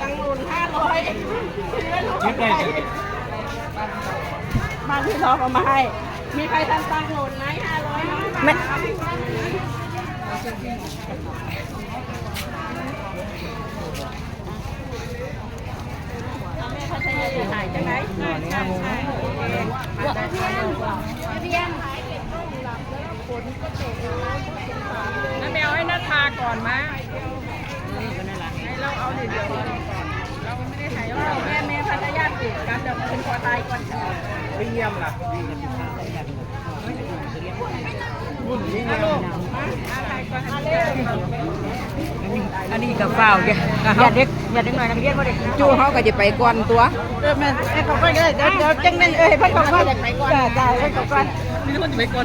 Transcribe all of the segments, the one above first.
ตังหนุนห้าร้อยเช็คได้เลยบ้านพี่น้องเอามาให้ มีใครทำตังหนุนไหมห้าร้อยน้อยบาทแม่เขาใช้เงินถ่ายจังไหนใช่ใช่ใช่น้าแมวให้นัทาก่อนมาให้ เราเอาเดี๋ยวเราไม่ได้ถ่ายเราแม่แม่พัทยาติดกันเดี๋ยวเป็นคอตายก่อนไม่เยี่ยมล่ะอันนี้กับเปล่าเด็กอย่าเด็กอย่าเด็กหน่อยนักเรียนว่าเด็กจูเขาก็จะไปก่อนตัวเออแม่เขาไปก็ได้เดี๋ยวเดี๋ยวจังนั้นเอ้ยพักเขาก็ไปก่อนจ่ายให้เขาก่อนนี่คนจะไปก่อน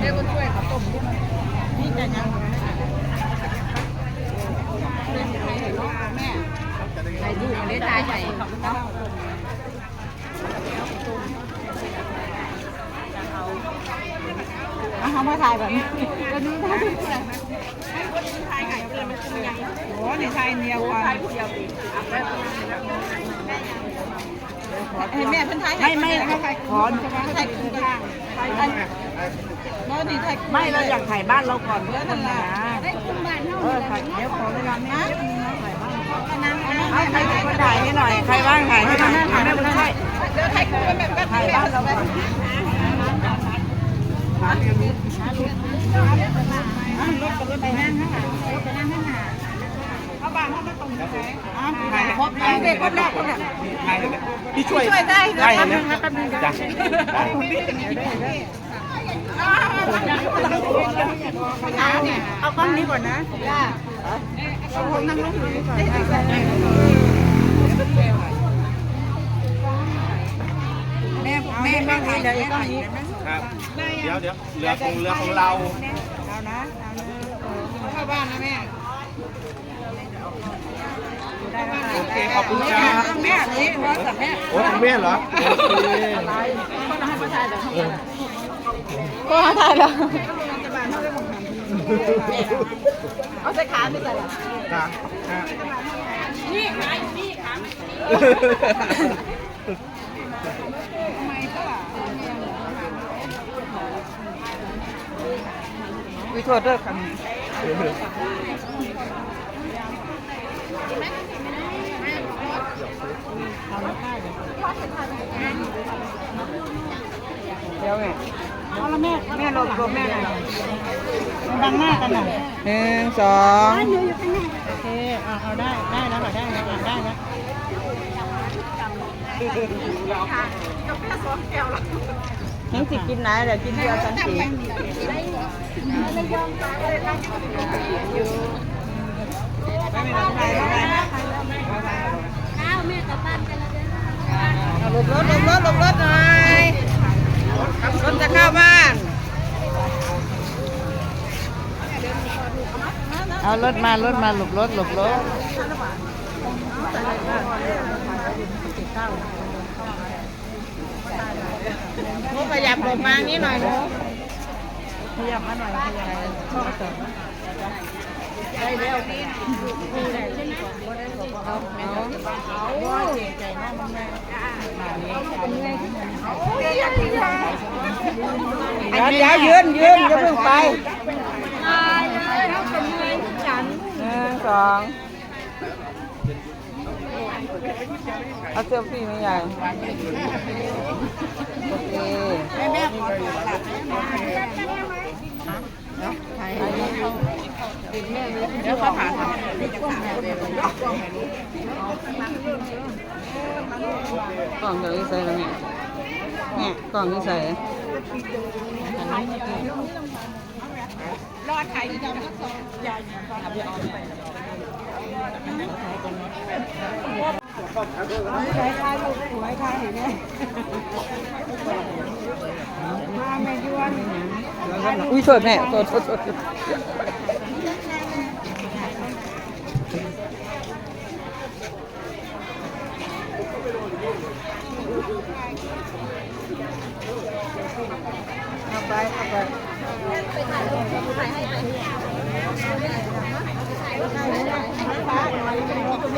เดี๋ยวคนช่วยเขาต้มนี่จะยังแม่ใส่ดูเลยตายใส่เขามาถ่ายแบบนี้ก็นี่ถ่ายถ่ายไก่เป็นมันเป็นยังโอ้ในถ่ายเนียวถ่ายผู้เดียวให้แม่เพิ่นถ่าย ไม่ไม่ไม่ขอ ถ่ายคู่กันถ่ายกันโน่นนี่ถ่าย ไม่เราอยากถ่าย บ้านเราก่อนเพื่อนนั่นแหละได้คุ้มบ้านเท่าเออร่ถ่ายเดี๋ยวขอเวลาแม่นั่งนั่งเอาใครมาถ่ายให้หน่อย ใครบ้างถ่ายให้หน่อยไม่ไม่ใช่เดี๋ยวถ่ายคู่กันแบบกันถ่ายบ้านเราก่อนรถก็ไปนั่งข้างหลังรถไปนั่งข้างหลังเขาบางเขาไม่ตรงใช่ไหมถ่ายครบแล้วครบแล้วครบแล้วพี่ช่วยช่วยได้ได้เลยนะจ้ะ เอากล้องนี้ก่อนนะจ้าเอาคนนั่งลงนี้ก่อนแม่แม่แม่ถ่ายเดี๋ยวกล้องนี้ครับเดี๋ยวเดี๋ยวเรือของเรือของเราเอานะเอาเข้าบ้านนะแม่โอเคขอบคุณครับแม่นี่ว่ากับแม่โอ้คุณแม่เหรอโอเค ก็ถ่ายแล้วเอาใส่ขาไปใส่หรอครับครับนี่ขานี่ขาวิโทษด้วยครับเดี๋ยวไง เอาละแม่แม่หลบหลบแม่หน่อยดังมากกันหน่อยหนึ่งสองโอเคเอาเอาได้ได้แล้วได้แล้วได้แล้วยังสิกินไหนเดี๋ยวกินเดียวสันติเอาหลบรถหลบรถหลบรถหน่อย รถจะเข้าบ้าน เอารถมารถมาหลบรถหลบรถหนูขยับหลบมานี้หน่อยหนูขยับมาหน่อยขยับชอบเสริมได้แล้วเอาเอาเดี๋ยว เดี๋ยวยืนยืนอย่าเพิ่งไปหนึ่งสองเอาเซลฟี่ไม่ใหญ่โอเคแม่แม่ขอ เดี๋ยวเขาผ่าทำกล่องเดี๋ยวนี้ใส่แล้วเนี่ยเนี่ยกล่องนี้ใส่รอดไข่จะมาสองยายทำยาอ่อนไปสวยค่ะสวยค่ะเห็นไหมมาไม่ยวน อุ้ยโทษแม่โทษโทษโทษเอาไปเอาไป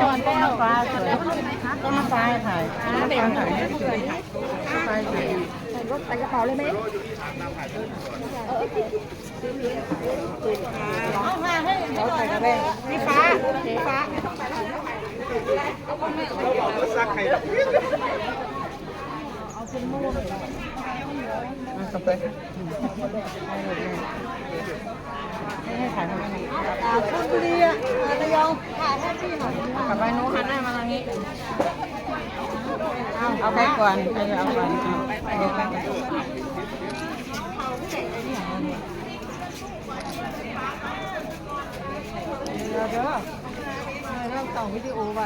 ย้อนต้นฟ้าสวยต้นฟ้าถ่ายต้นฟ้าถ่ายให้สวยไปถ่ายใส่รถใส่กระเป๋าเลยไหม เอามาให้เราใส่กระเป๋าพี่ฟ้าพี่ฟ้าซักใครกลับไปให้ถ่ายทำไมอ่าชลบุรีอะระยองถ่ายให้พี่หน่อยกลับไปนู้นหันหน้ามาทางนี้ เอาเอาไปก่อนเอาไปเอาก่อนเอาเดี๋ยวกัน เดี๋ยวเดี๋ยวเริ่มต่อวิดีโอไป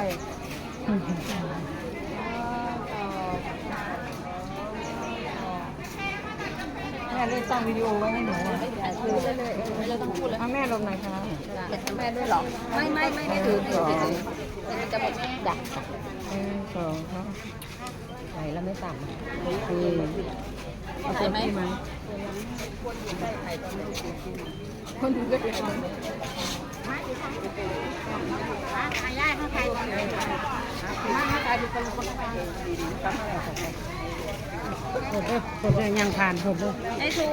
แม่เล่นตั้งวิดีโอไว้ให้หนูอะถือได้เลยเราต้องพูดเลยแม่ลงไหนคะแม่ด้วยเหรอ ไม่ไม่ไม่ไม่ถือถือถือถือมันจะหมดดักหนึ่งสองสามไหนแล้วไม่ต่ำโอเคใช่ไหมไหมคนดูก็เห็น ผลเลยผลเลยยังผ่านผลเลยไอ้ทู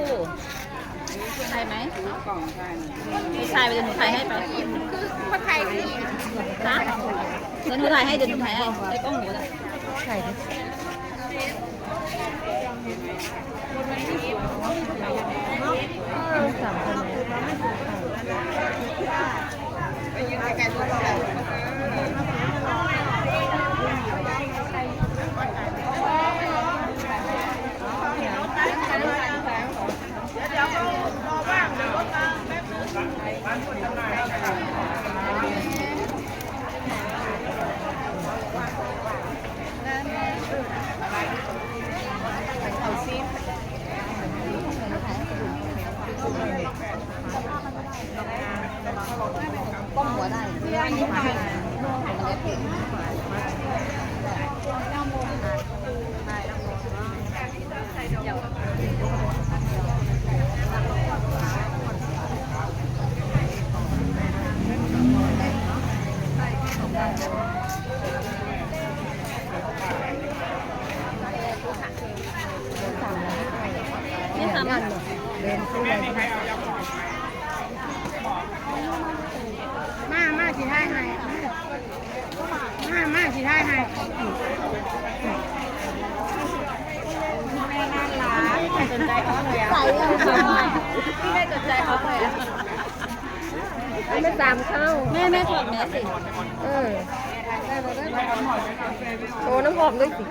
ใช่ไหมไม่ใช่ไปเดี๋ยวหนูถ่ายให้ไปคือมาถ่ายนะเดี๋ยวหนูถ่ายให้เดี๋ยวหนูถ่ายให้ไอ้กล้องหนูนะใส่สามคน như cái cây luôn นคู่เลยมามาสีท้ายให้มามาสีท้ายให้แม่น่ารักสนใจเขาเลยอะใส่เลยพี่ไม่สนใจเขาเลยอะไม่ตามเข้าแม่แม่ถอดแมสสิเออโชว์น้ำหอมด้วยสิ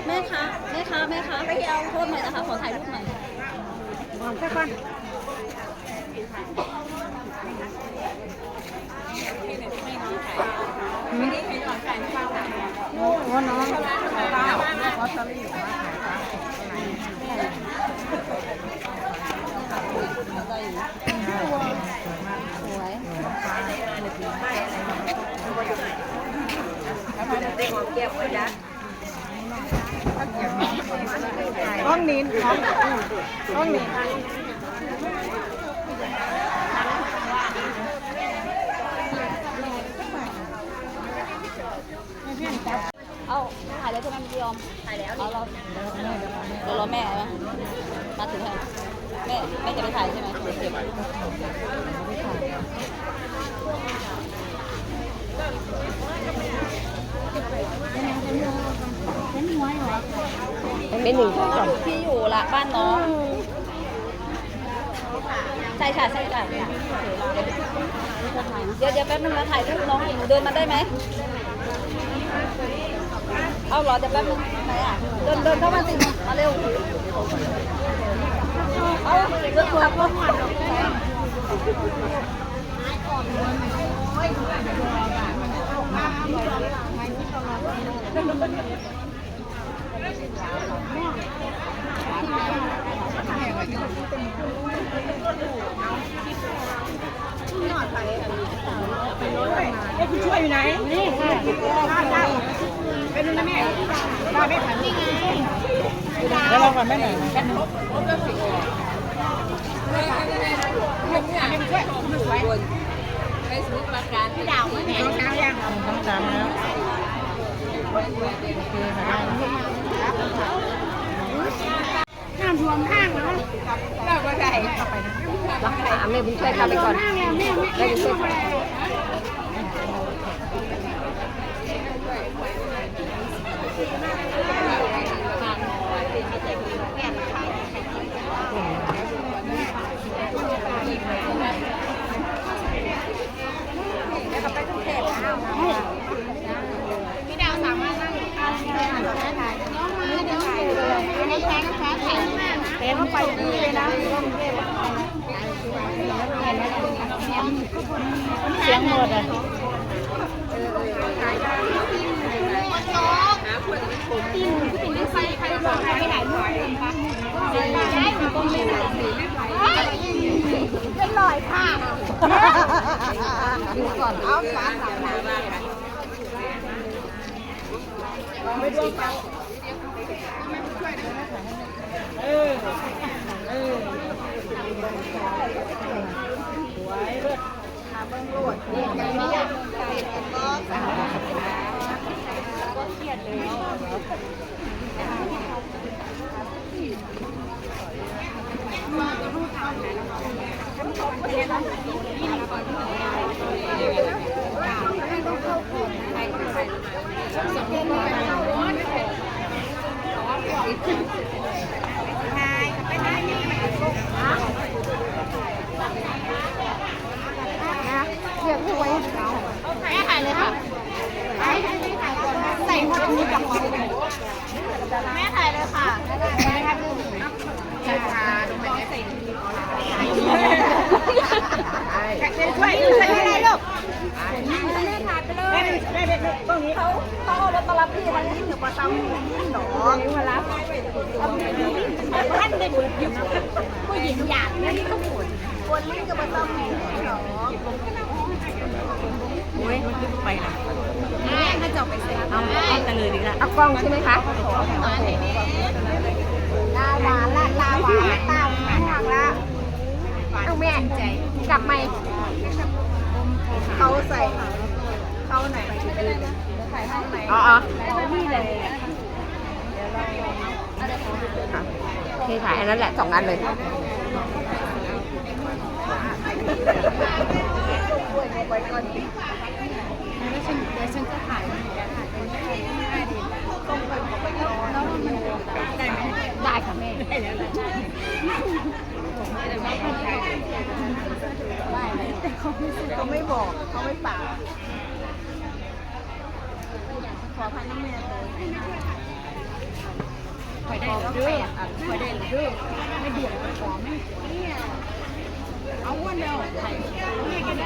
แม่คะแม่คะแม่คะไปเอาโทษหน่อยนะคะขอถ่ายรูปหน่อยหอมแค่ก่อนว่าน้องลอตเตอรี่มาขายสวยห้อ ห้องนี้ห้องห้องนี้เอาถ่ายแล้วใช่ไหมพี่ยอมถ่ายแล้วเอาเราเดี๋ยวรอแม่นะมาถึงให้แม่แม่จะไปถ่ายใช่ไหม เป็นหนึ่งของที่อยู่ละบ้านน้องใช่ค่ะใช่ค่ะเดี๋ยวเดี๋ยวแป๊บนึงนะถ่ายรูปน้องหนูเดินมาได้ไหมเอาเหรอเดี๋ยวแป๊บนึงไหนอะเดินเดินเข้ามาสิมาเร็วเอาเดินขับ รถช่วยอยู่ไหน นี่ค่ะเป็นนะแม่ได้ไม่ทันนี่ไงแล้วเราก่อนแม่หน่อยกันลบลบแล้วสิพี่ดาวไม่แม่ช้างยังต้องตามแล้วโอเคค่ะ น้ำท่วมข้างแล้วเราก็ได้เข้าไปนะอะแม่บุญช่วยเข้าไปก่อนแม่แม่แม่แม่บุญช่วย พี่ดาวสามารถนั่งทานได้น้องมาเดี๋ยวถ่ายเลยอันนี้แพ้ก็แพ้ถ่ายเต็มไปดีเลยนะเสียงหมดอะ เป็นรอยผ้าดูก่อนเอาฟ้าสามหนาบ้างค่ะไม่ดวงเปล่าเออ เออสวยเลิศหาเบิ้ งโลดนี่ไงเนี่ยก็เครียดเลย เรียกผู้ไว้แม่ถ่ายเลยค่ะถ่ายให้ถ่ายก่อนใส่หัวนี้กับหัวแม่ถ่ายเลยค่ะแม่ถ่ายเลยใช่ค่ะดูแม่ใส่ช่วยช่วยอะไรลูกแม่ถ่ายไปเลยแม่แม่แม่ตรงนี้เขาเขาเอารถมารับพี่มาที่หนูมา ซ้ำหนอมารับท่านได้บุญผู้หญิงหยาบนี่ก็บุญคนลิ้นก็มาซ้ำหนอโอ้ยมันขึ้นไปนะแม่ถ้าจบไปเซ็นเอาเอาแต่เลยดีละเอากล้องใช่ไหมคะลาหวานละลาหวานตาหวานหักละเอาแม่ใจกลับไหมเขาใส่เขาไหน ใส่ห้องไหนอ๋ออ๋อนี่เลยโอเคถ่ายอันนั้นแหละสองอันเลยไว้ก่อนแล้วฉันเดี๋ยวฉันจะถ่ายแล้วมันได้ไหมได้ค่ะแม่แต่เขาไม่เขาไม่บอกเขาไม่ปาก อพันน้ำเมียเลยคอยได้หรือคอยได้หรือไม่เดือดขอไม่เอาวันเดียวไทยแม่กันได้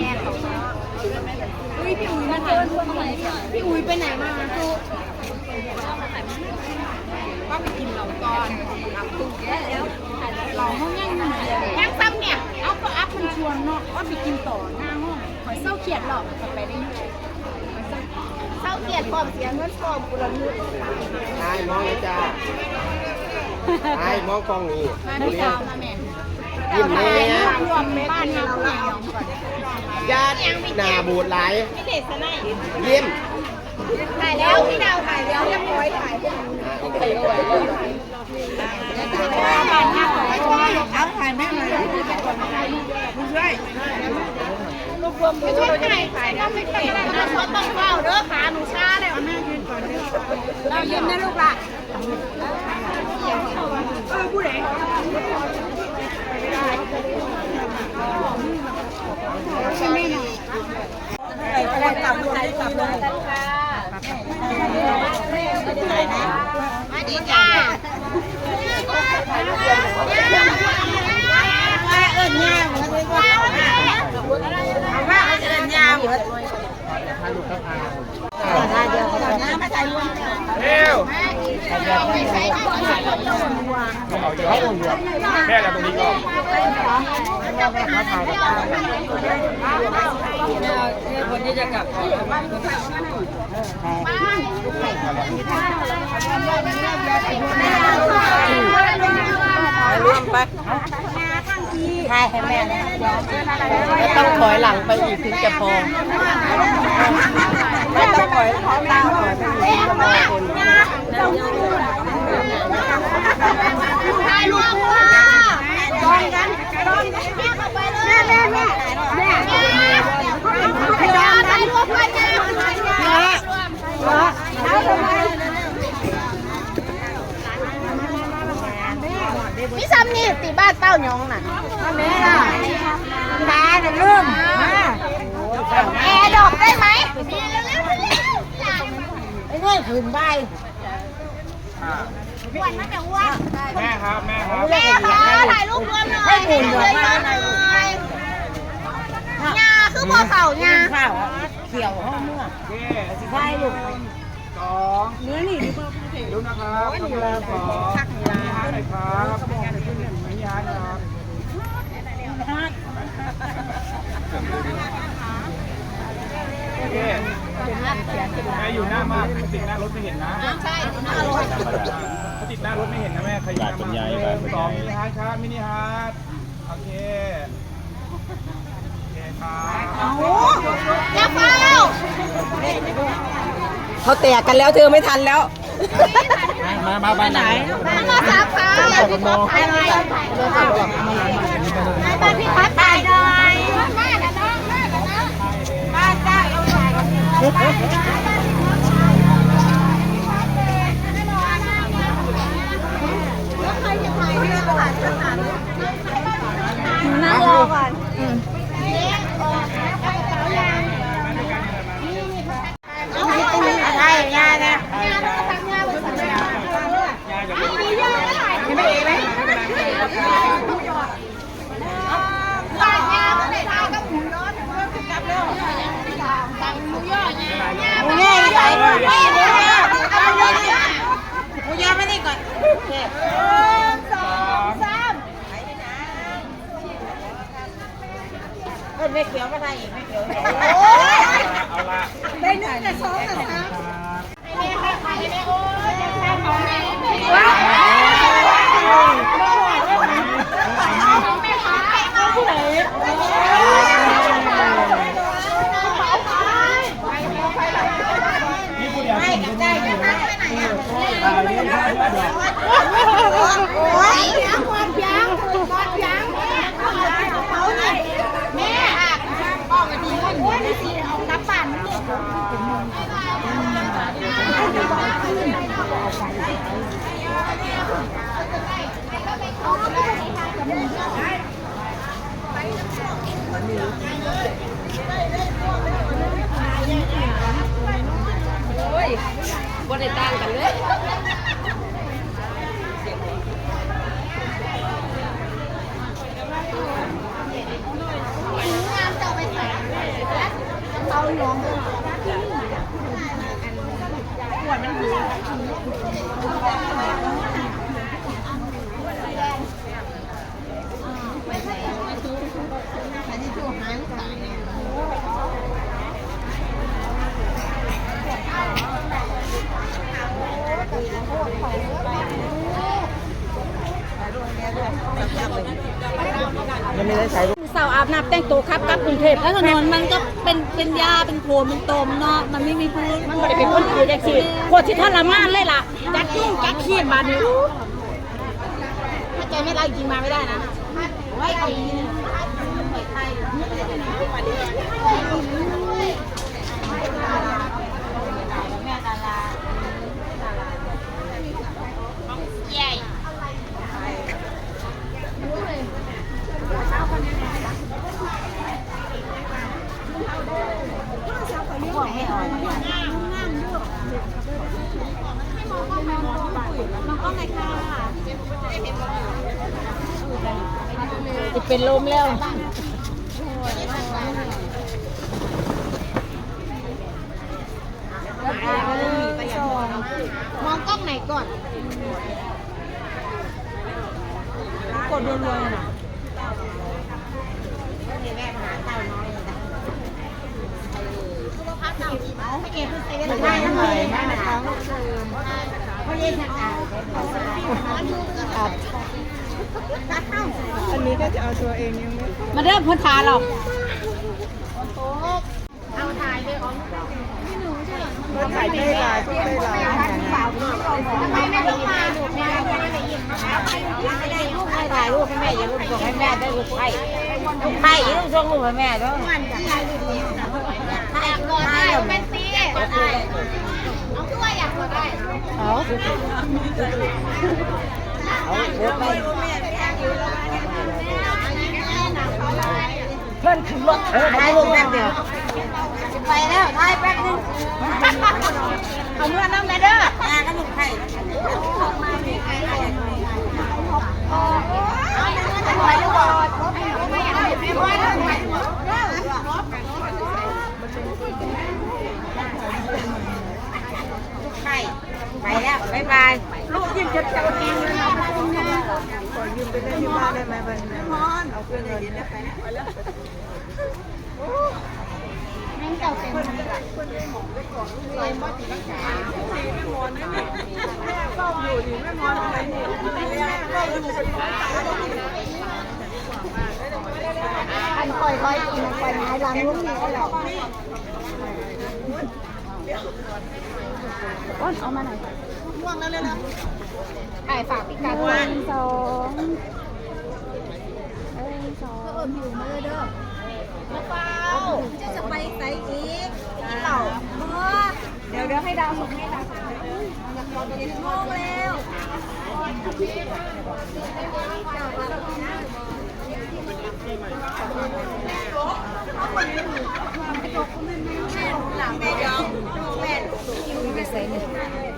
แม่ของเขาเฮ้ยพี่อุ๋ยมาถ่ายรูปทำไมพี่อุ๋ยไปไหนมาจูก็ไปกินเหล้าก่อนอัพตู้แก้แล้วเหล้าห้องยังยังซ้ำเนี่ย เอาก็อัพมันชวนเนาะว่าไปกินต่อหน้าห้องหอยเศร้าเขียดหรอกไปได้เศร้า เขียดปลอมเสียเงินปลอมกุลนุษย์ไอ้มองเลยจ้าไอ้มองกล้องนี้มาพี่ดาวมาแม่ยิ้มแน่รวมบ้านเราเราญาติหนาบูดหลายไม่เด็ดซะหน่อยยิ้มถ่ายแล้วพี่ดาวถ่ายแล้วเรียบร้อยถ่ายเป็นโอเคบ้านหน้วยถ่ายแม่หน่อยคุณช่วย รวบรวมไปช่วยถ่ายถ่ายแล้วไม่เป็นไรนะต้องเฝ้าเด้อขาหนูช้าเลยแม่ยืนก่อนเรายืนนะลูกล่ะเออผู้ใดไปได้กลับรวมได้กลับลยมาดีจ้าเอิญแง่มาเลยว่าเอาว่าเขาจะเดินยา แม่เราตรงนี้ก็เนี่ยคนที่จะกลับก่อนรวมไป ใช่ให้แม่ไม่ต้องถอยหลังไปอีกถึงจะพอไม่ต้องถอยถอยตามถอยไปอีกถึงจะพอคนถ่ายรูปตอนกันตอนกันแม่แม่แม่แม่ถ่ายรูปไปแม่แม่เอาทำไมพี่ซ้ำนี่ตีบ้านเต้ายองน่ะแม่ล่ะตาน่ะลืมแอร์ดอกได้ไหมไอ้เงื่อนขืนใบอ้วนมันจะอ้วนแม่ครับ แม่ครับ แม่ขอถ่ายรูปรวมหน่อยให้หมุนเยอะๆหน่อยงาคือบัวเข่างาข้าวเขียวห้องเมื่อเย้ใช่ลูกสองเนื้อนี่ดูนะครับนี่ละสองนี่ฮาร์ดเลยครับนี่ฮาร์ด ครับโอเคแม่อยู่หน้ามากติดหน้ารถไม่เห็นนะใช่หน้ารถถ้าติดหน้ารถไม่เห็นนะแม่ใครอยู่หน้ามาหนึ่งสองมินิฮาร์ดครับมินิฮาร์ดโอเคโอเคครับอย่าเฝ้าเขาแตกกันแล้วเธอไม่ทันแล้ว มา มาไปไหนมาสามขาถ่ายหน่อยให้บ้า นั่งรอก่อนใช่งานนะงานเราทำงานบริษัทงานมีเยอะถ่ายไม่ได้ไหมถ่ายงานก็ได้ถ่ายก็หมุนร้อนหมุนร้อนกลับแล้วตังหมูย่อไงหมูย่อใหญ่ไม่หมูย่อเอาหมูย่อหมูย่อมานี่ ก่อนสองสามเออไม่เขียวมาได้อีกไม่เขียวเอาละได้หนึ่งแต่สองแต่สามไม่กับใจจะนัดไปไหนอะ โอ้ยยังความยังความยังเขาเนี่ยแม่ออกกันดีกันโอ้ยนี่สิเอานับป่านมันเนี่ย บ่ได้ต่างกัน เลยสาวอาบน้ำแต่งตัวครับกลับกรุงเทพแล้วถนนมันก็เป็นเป็นหญ้าเป็นโคลนเป็นตมเนาะมันไม่มีพื้นมันไม่ได้เป็นคนอื่นอย่างสิโคตรที่ทรมานเลยล่ะจักยุ่งจักขี้บาดนี้ถ้าใจไม่รักจริงมาไม่ได้นะไว้เอาอีก จะเป็นลมแล้วมองกล้องไหนก่อน กดรัวๆนะไม่เก็บเซเว่นได้เลยนะคะเพราะเย็นนะคะอัด นี้ก็จะเอาตัวเองยังไม่มาเด้อพ่นทาเราเอาถ่ายไปของก็ถ่ายเต้ยลายก็เต้ยลายทำไมไม่ต้องมาลูกแม่ไม่ได้ยินไม่ได้ลูกให้ถ่ายรูปให้แม่อย่ารูปส่งให้แม่ได้ลูกไข่ลูกไข่อย่าลูกส่งรูปให้แม่เด้อมันจะถ่ายรูปนี้อยากรอได้เป็นปีก็ได้เอาด้วยอยากรอได้เอา เอาเดี๋ยวไปเพิ่นขึ้นรถถ่ายรูปแป๊บเดียวไปแล้วถ่ายแป๊บนึงเอาเมื่อน้ำนะเด้อแม่ก็ลูกไข่ถ่ายรูปก่อนไม่อยากให้ไม่ว่าถ่ายรูปไข่ไปแล้ว บ๊ายบายลูก ยิ้มจะเจ้าเองเลยนะขอยืมไปได้ที่บ้านได้ไหมบันนี้เอาเพื่อนเงินนะคะแม่งเก่าเป็นก็อยู่ดีไม่มอนอะไรนี่ก็อยู่เป็นของตาอันคอยคอยกินคอยนายล้างลูกนี่ก็หรอกอ้นเอามาหน่อย วงแล้วเลยนะถ่ายฝากพี่กันวันสองเอ้ยสองเอิมอยู่มือเด้อเปล่าจะจะไปไหนอีกอีเต่าเดี๋ยวเดี๋ยวให้ดาวส่งให้ดาวโมงแล้ว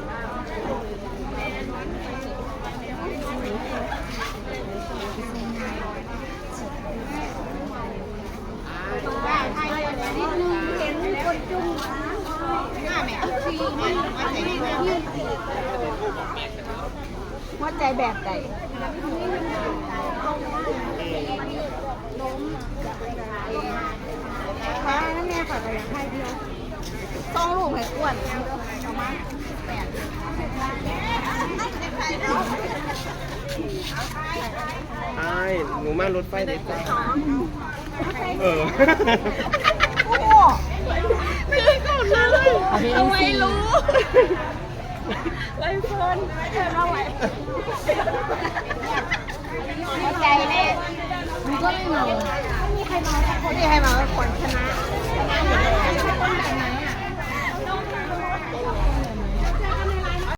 หั วใจแบบใดค่ะนั่นแม่ค่ะแต่อยากให้เดียวต้องลูกให้อ้วนเอามาแปดใช่หนูมารถไฟเด็กจ้าเออ ค่ะทำไมรู้ไรเฟิร์นไรเฟิร์นว่าไงใจเน่ยมึงก็ไม่เมาไม่มีใครเมาไม่มีใครเมาสักคนชนะ